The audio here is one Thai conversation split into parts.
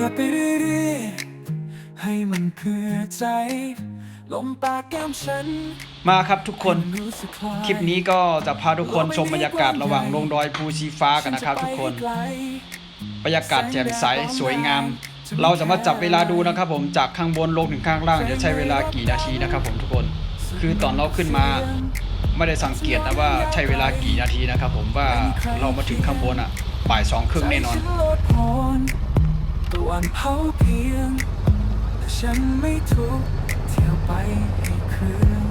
รักไปเรื่อยๆให้มันเพื่อใจ ลมปากแก้มฉันมาครับทุกคนให้มัรู้สึกลายคลิปนี้ก็จะพาทุกคนชมบรรยากาศระหว่างลงดอยภูชีฟ้ากันนะครับทุกคนบรรยากาศแจ่มใสสวยงาม เราจะมาจับเวลาดูนะครับผมจากข้างบนลงถึงข้างล่างจะใช้เวลากี่นาทีนะครับผมทุกคน คือตอนเราขึ้นมาไม่ได้สังเกตนะว่าใช้เวลากี่นาทีนะครับผมว่าเรามาถึงข้างบนอะบ่ายสองครึ่งแน่นอน ใจฉัโลดโผน ตะวันเผาเพียงแต่ฉันไม่ทุกเที่ยวไปให้คืน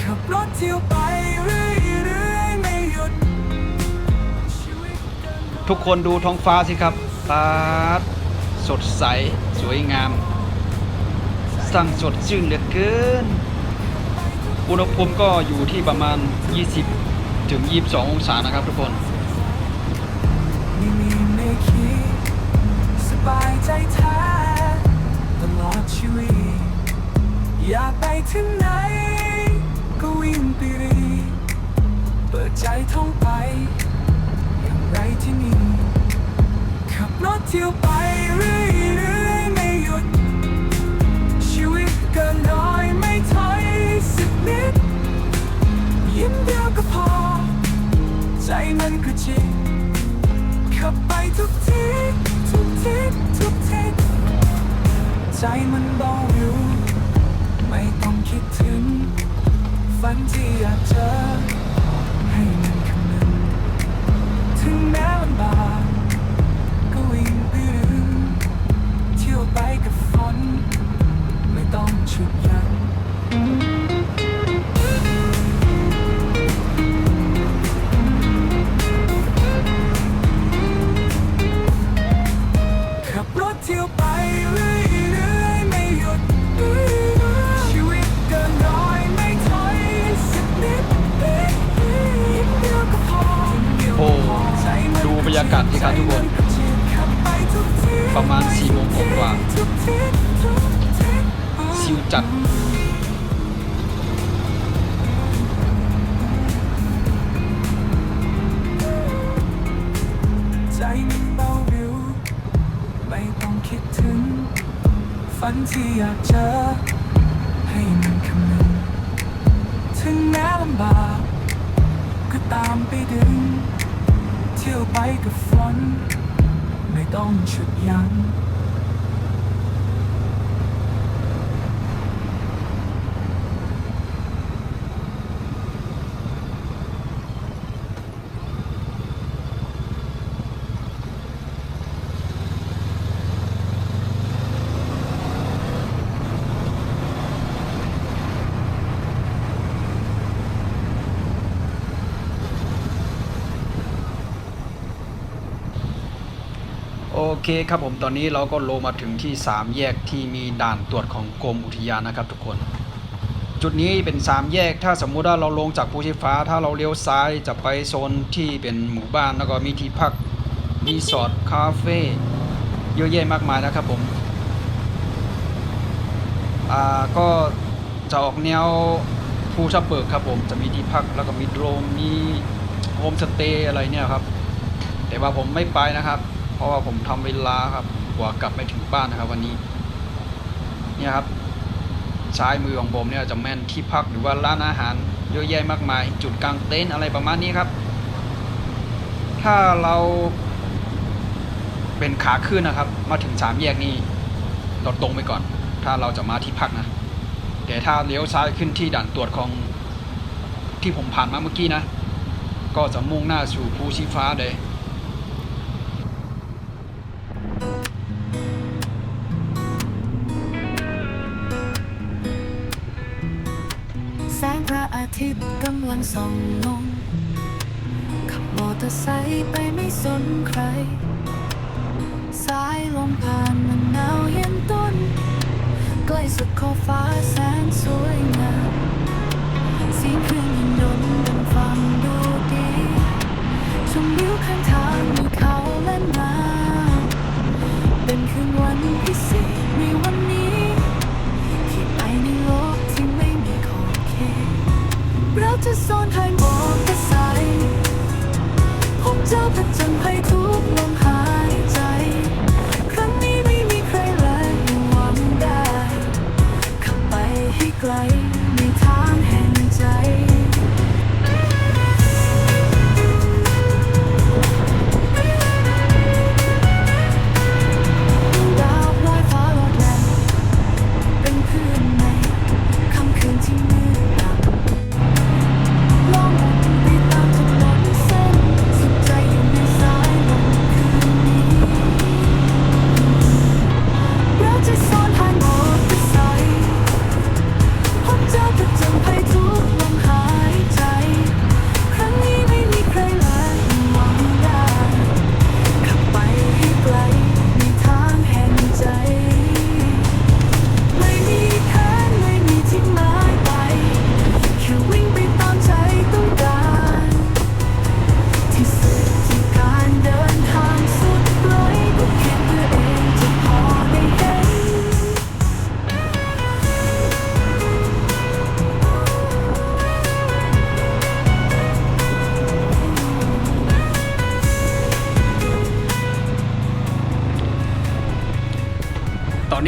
ขับรถเที่ยวไปเรื่อยๆไม่หยุดทุกคนดูท้องฟ้าสิครับฟ้าสดใสสวยงาม สั่งสดชื่นเหลือเกิน อุณหภูมิก็อยู่ที่ประมาณ 20 ถึง 22 องศานะครับทุกคน บายใจแท้ตลอดชีวิต อยากไปถึงไหน ก็วิ่งไปรีเปิดใจท่องไป อย่างไรที่นี่ ขับรถเที่ยวไปเรื่อยๆไม่หยุด ชีวิตเกินร้อยไม่ถอยสักนิด ยิ้มเดียวก็พอ ใจมันก็จริงขับไปทุกที ทุกทีทุกทีใจมันเบาอยู่ ไม่ต้องคิดถึง ฝันที่อยากเจอ ให้มันคำนึงถึงแม้ลำบากก็วิ่งไปถึงเที่ยวไปกับฝน ไม่ต้องฉุดยั้ง ทุกคน ประมาณ4โมงกว่าซิวจัดใจมันเบาวิวไม่ต้องคิดถึง ฝันที่อยากเจอ ให้มันคำนึง ถึงแม้ลำบาก ก็ตามไปดึง เที่ยวไปกับฝนไม่ต้องฉุดยั้ง เคครับผมตอนนี้เราก็ลงมาถึงที่ 3 แยกที่มีด่านตรวจของกรมอุทยานนะครับทุกคน จุดนี้เป็น 3 แยกถ้าสมมุติว่าเราลงจากภูชีฟ้า ถ้าเราเลี้ยวซ้ายจะไปโซนที่เป็นหมู่บ้านแล้วก็มีที่พักรีสอร์ทคาเฟ่เยอะแยะมากมายนะครับผมอ่าก็จะออกแนวภูทับเบิกครับผมจะมีที่พักแล้วก็มีโดรมมีโฮมสเตย์อะไรเนี่ยครับแต่ว่าผมไม่ไปนะครับ ราะว่าผมทำเวลาครับกว่ากลับไปถึงบ้านนะครับ วันนี้ เนี่ยครับซ้ายมือของผมเนี่ยจะแม่นที่พักหรือว่าร้านอาหารเยอะแยะมากมาย จุดกลางเต็นท์อะไรประมาณนี้ครับ ถ้าเราเป็นขาขึ้นนะครับ มาถึงสามแยกนี้เราตรงไปก่อน ถ้าเราจะมาที่พักนะ แต่ถ้าเลี้ยวซ้ายขึ้นที่ด่านตรวจของที่ผมผ่านมาเมื่อกี้นะ ก็จะมุ่งหน้าสู่ภูชีฟ้าเลย ส่องลงขับมอเตอร์ไซค์ไปไม่สนใคร สายลมผ่านมันหนาวเย็นต้น ใกล้สุดขอบฟ้าแสนสวยงามเสียงเครื่องยนต์ยนดังฟังดูดีชมวิวข้างทางมีเขาและน้ำเป็นคืนวันพิเศษในวัน ซ่อนให้มองกร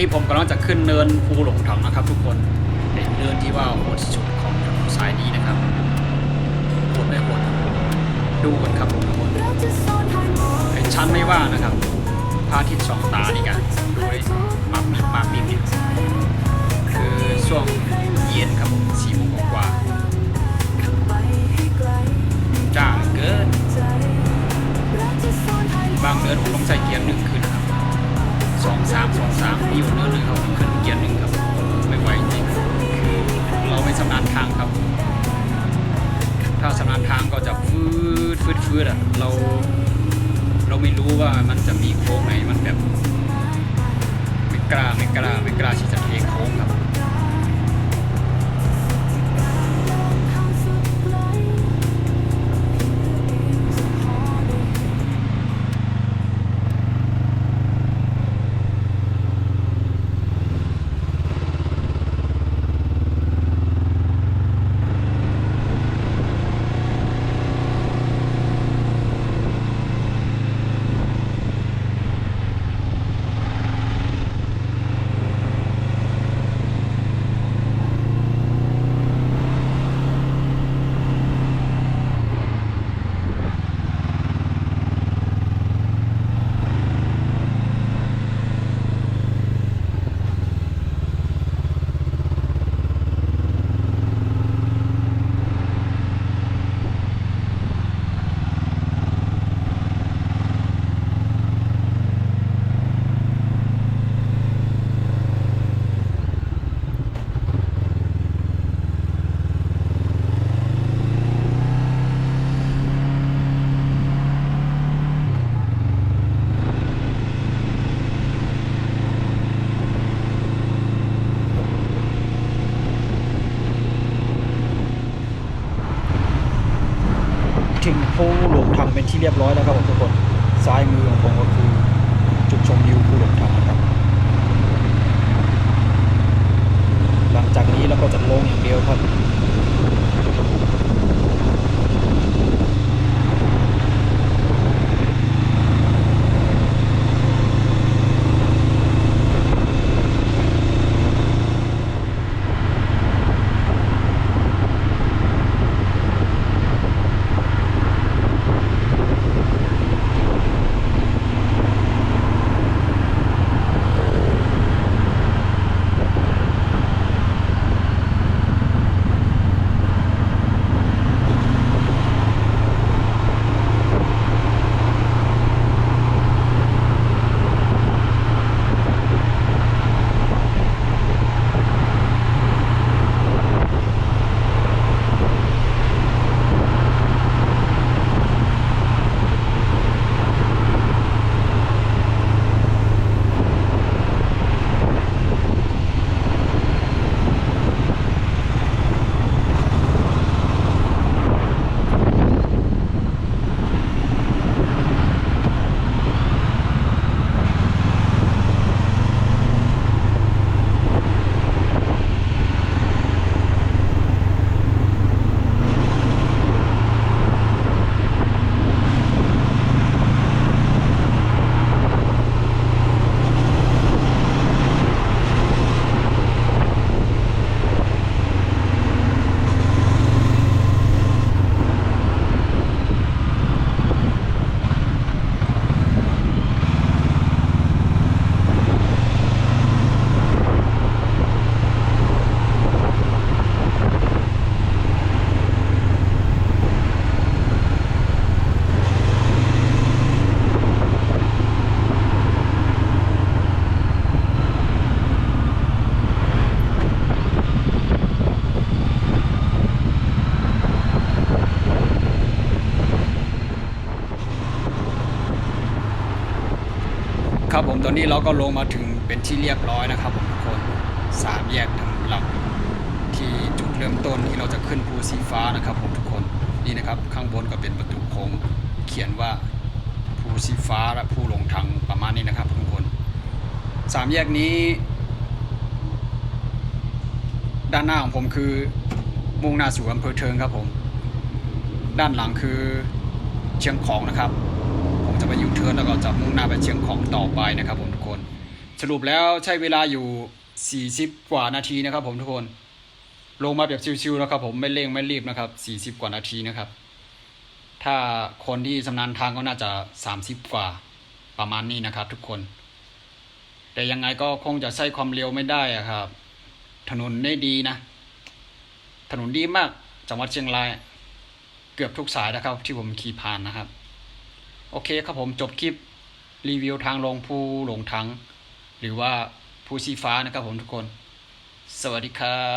นี้ผมกำลังจะขึ้นเนินภูหลงถังนะครับทุกคนเป็นเนินที่ว่าโหดสุดของถนนสายนี้นะครับโหดไม่โหดดูกันครับทุกคนเราจะซ่อนหายหมดไอ้ชั้นไม่ว่านะครับพระอาทิตย์สองตานี่กันดูเลยมาบมิบมากมีคือช่วงเย็นครับผมสี กล้าไม่กล้าไม่กล้าที่จะเทโค้งครับ ครับผมตอนนี้เราก็ลงมาถึงเป็นที่เรียบร้อยนะครับผมทุกคนสามแยกทางหลักที่จุดเริ่มต้นที่เราจะขึ้นภูสีฟ้านะครับผมทุกคนนี่นะครับข้างบนก็เป็นประตูโค้งเขียนว่าภูสีฟ้าและภูหลงทางประมาณนี้นะครับทุกคนสามแยกนี้ ด้านหน้าของผมคือมุ่งหน้าสู่อำเภอเทิงครับผม ด้านหลังคือเชียงของนะครับ ผมจะไปยูเทิร์นแล้วก็จะมุ่งหน้าไปเชียงของต่อไปนะครับผมทุกคนฉรุปแล้วใช้เวลาอยู่ 40 กว่านาทีนะครับ ผมทุกคน ลงมาแบบชิวๆนะครับ ผมไม่เร่งไม่รีบนะครับ40 กว่านาทีนะครับ ถ้าคนที่ชำนาญทางก็น่าจะ 30 กว่าประมาณนี้นะครับ ทุกคน แต่ยังไงก็คงจะใช้ความเร็วไม่ได้อะครับ ถนนได้ดีนะ ถนนดีมากจังหวัดเชียงราย เกือบทุกสายนะครับ ที่ผมขี่ผ่านนะครับ โอเคครับผมจบคลิปรีวิวทางลงภูหลงทัง หรือว่าภูชีฟ้านะครับผมทุกคน สวัสดีครับ